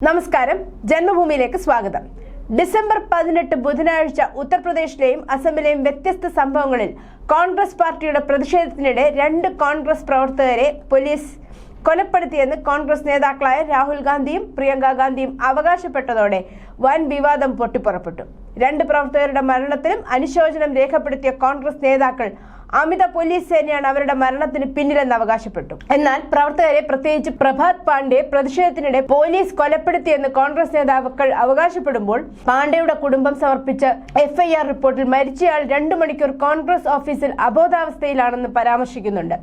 നമസ്കാരം. ജന്മഭൂമിയിലേക്ക് സ്വാഗതം. ഡിസംബർ പതിനെട്ട് ബുധനാഴ്ച ഉത്തർപ്രദേശിലെയും അസമിലെയും വ്യത്യസ്ത സംഭവങ്ങളിൽ കോൺഗ്രസ് പാർട്ടിയുടെ പ്രതിഷേധത്തിനിടെ രണ്ട് കോൺഗ്രസ് പ്രവർത്തകരെ പോലീസ് കൊലപ്പെടുത്തിയെന്ന് കോൺഗ്രസ് നേതാക്കളായ രാഹുൽ ഗാന്ധിയും പ്രിയങ്ക ഗാന്ധിയും അവകാശപ്പെട്ടതോടെ വൻ വിവാദം പൊട്ടിപ്പുറപ്പെട്ടു. രണ്ട് പ്രവർത്തകരുടെ മരണത്തിലും അനുശോചനം രേഖപ്പെടുത്തിയ കോൺഗ്രസ് നേതാക്കൾ അമിത പോലീസ് സേനയാണ് അവരുടെ മരണത്തിന് പിന്നിലെന്ന് അവകാശപ്പെട്ടു. എന്നാൽ പ്രവർത്തകരെ പ്രത്യേകിച്ച് പ്രഭാത് പാണ്ഡെ പ്രതിഷേധത്തിനിടെ പോലീസ് കൊലപ്പെടുത്തിയെന്ന് കോൺഗ്രസ് നേതാക്കൾ അവകാശപ്പെടുമ്പോൾ പാണ്ഡെയുടെ കുടുംബം സമർപ്പിച്ച എഫ്ഐആർ റിപ്പോർട്ടിൽ മരിച്ചയാൾ രണ്ടു മണിക്കൂർ കോൺഗ്രസ് ഓഫീസിൽ അബോധാവസ്ഥയിലാണെന്ന് പരാമർശിക്കുന്നുണ്ട്.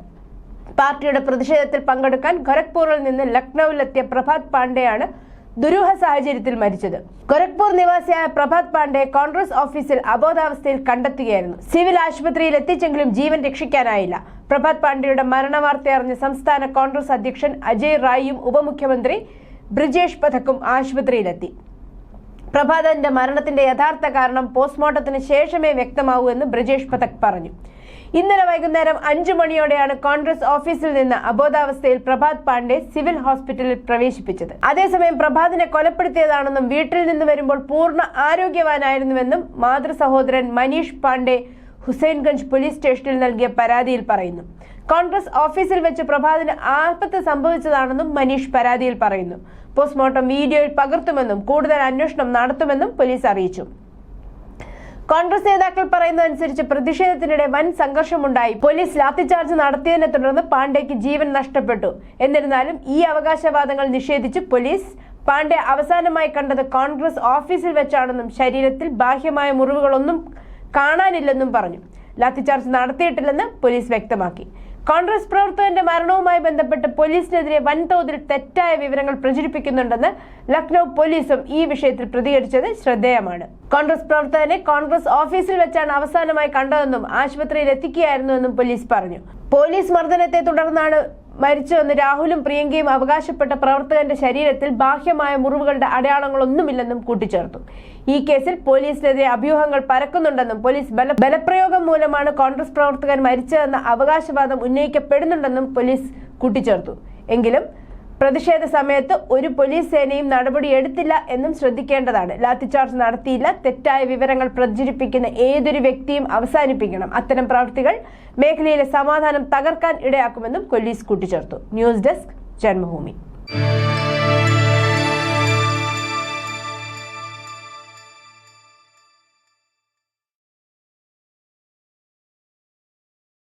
പാർട്ടിയുടെ പ്രതിഷേധത്തിൽ പങ്കെടുക്കാൻ ഖരഗ്പൂറിൽ നിന്ന് ലക്നൌവിലെത്തിയ പ്രഭാത് പാണ്ഡെയാണ് ദുരൂഹ സാഹചര്യത്തിൽ മരിച്ചത്. ഗോരഖ്പൂർ നിവാസിയായ പ്രഭാത് പാണ്ഡെ കോൺഗ്രസ് ഓഫീസിൽ അബോധാവസ്ഥയിൽ കണ്ടെത്തുകയായിരുന്നു. സിവിൽ ആശുപത്രിയിൽ എത്തിച്ചെങ്കിലും ജീവൻ രക്ഷിക്കാനായില്ല. പ്രഭാത് പാണ്ഡെയുടെ മരണവാർത്ത അറിഞ്ഞ സംസ്ഥാന കോൺഗ്രസ് അധ്യക്ഷൻ അജയ് റായിയും ഉപമുഖ്യമന്ത്രി ബ്രിജേഷ് പഥക്കും ആശുപത്രിയിലെത്തി. പ്രഭാതന്റെ മരണത്തിന്റെ യഥാർത്ഥ കാരണം പോസ്റ്റ്മോർട്ടത്തിന് ശേഷമേ വ്യക്തമാവൂ എന്ന് ബ്രജേഷ് പതക് പറഞ്ഞു. ഇന്നലെ വൈകുന്നേരം അഞ്ചു മണിയോടെയാണ് കോൺഗ്രസ് ഓഫീസിൽ നിന്ന് അബോധാവസ്ഥയിൽ പ്രഭാത് പാണ്ഡെ സിവിൽ ഹോസ്പിറ്റലിൽ പ്രവേശിപ്പിച്ചത്. അതേസമയം പ്രഭാതിനെ കൊലപ്പെടുത്തിയതാണെന്നും വീട്ടിൽ നിന്ന് വരുമ്പോൾ പൂർണ ആരോഗ്യവാനായിരുന്നുവെന്നും മാതൃ സഹോദരൻ മനീഷ് പാണ്ഡെ ഹുസൈൻഗഞ്ച് പോലീസ് സ്റ്റേഷനിൽ നൽകിയ പരാതിയിൽ പറയുന്നു. കോൺഗ്രസ് ഓഫീസിൽ വെച്ച് പ്രഭാതിന് ആപത്ത് സംഭവിച്ചതാണെന്നും മനീഷ് പരാതിയിൽ പറയുന്നു. പോസ്റ്റ്മോർട്ടം വീഡിയോയിൽ പകർത്തുമെന്നും കൂടുതൽ അന്വേഷണം നടത്തുമെന്നും പോലീസ് അറിയിച്ചു. കോൺഗ്രസ് നേതാക്കൾ പറയുന്നതനുസരിച്ച് പ്രതിഷേധത്തിനിടെ വൻ സംഘർഷമുണ്ടായി. പോലീസ് ലാത്തിചാർജ് നടത്തിയതിനെ തുടർന്ന് പാണ്ഡെക്ക് ജീവൻ നഷ്ടപ്പെട്ടു. എന്നിരുന്നാലും ഈ അവകാശവാദങ്ങൾ നിഷേധിച്ച് പോലീസ് പാണ്ഡെ അവസാനമായി കണ്ടത് കോൺഗ്രസ് ഓഫീസിൽ വെച്ചാണെന്നും ശരീരത്തിൽ ബാഹ്യമായ മുറിവുകളൊന്നും കാണാനില്ലെന്നും പറഞ്ഞു. ലാത്തിചാർജ് നടത്തിയിട്ടില്ലെന്ന് പോലീസ് വ്യക്തമാക്കി. കോൺഗ്രസ് പ്രവർത്തകന്റെ മരണവുമായി ബന്ധപ്പെട്ട് പോലീസിനെതിരെ വൻതോതിൽ തെറ്റായ വിവരങ്ങൾ പ്രചരിപ്പിക്കുന്നുണ്ടെന്ന് ലക്നൌ പോലീസും ഈ വിഷയത്തിൽ പ്രതികരിച്ചത് ശ്രദ്ധേയമാണ്. കോൺഗ്രസ് പ്രവർത്തകനെ കോൺഗ്രസ് ഓഫീസിൽ വെച്ചാണ് അവസാനമായി കണ്ടതെന്നും ആശുപത്രിയിൽ എത്തിക്കുകയായിരുന്നുവെന്നും പോലീസ് പറഞ്ഞു. പോലീസ് മർദ്ദനത്തെ തുടർന്നാണ് മരിച്ചുവെന്ന് രാഹുലും പ്രിയങ്കയും അവകാശപ്പെട്ട പ്രവർത്തകന്റെ ശരീരത്തിൽ ബാഹ്യമായ മുറിവുകളുടെ അടയാളങ്ങളൊന്നുമില്ലെന്നും കൂട്ടിച്ചേർത്തു. ഈ കേസിൽ പോലീസിനെതിരെ അഭ്യൂഹങ്ങൾ പരക്കുന്നുണ്ടെന്നും പോലീസ് ബല ബലപ്രയോഗം മൂലമാണ് കോൺഗ്രസ് പ്രവർത്തകൻ മരിച്ചതെന്ന അവകാശവാദം ഉന്നയിക്കപ്പെടുന്നുണ്ടെന്നും പോലീസ് കൂട്ടിച്ചേർത്തു. എങ്കിലും പ്രതിഷേധ സമയത്ത് ഒരു പോലീസ് സേനയും നടപടിയെടുത്തില്ല എന്നും ശ്രദ്ധിക്കേണ്ടതാണ്. ലാത്തിചാർജ് നടത്തിയില്ല. തെറ്റായ വിവരങ്ങൾ പ്രചരിപ്പിക്കുന്ന ഏതൊരു വ്യക്തിയും അവസാനിപ്പിക്കണം. അത്തരം പ്രവൃത്തികൾ മേഖലയിലെ സമാധാനം തകർക്കാൻ ഇടയാക്കുമെന്നും പോലീസ് കൂട്ടിച്ചേർത്തു. News desk Janmabhumi.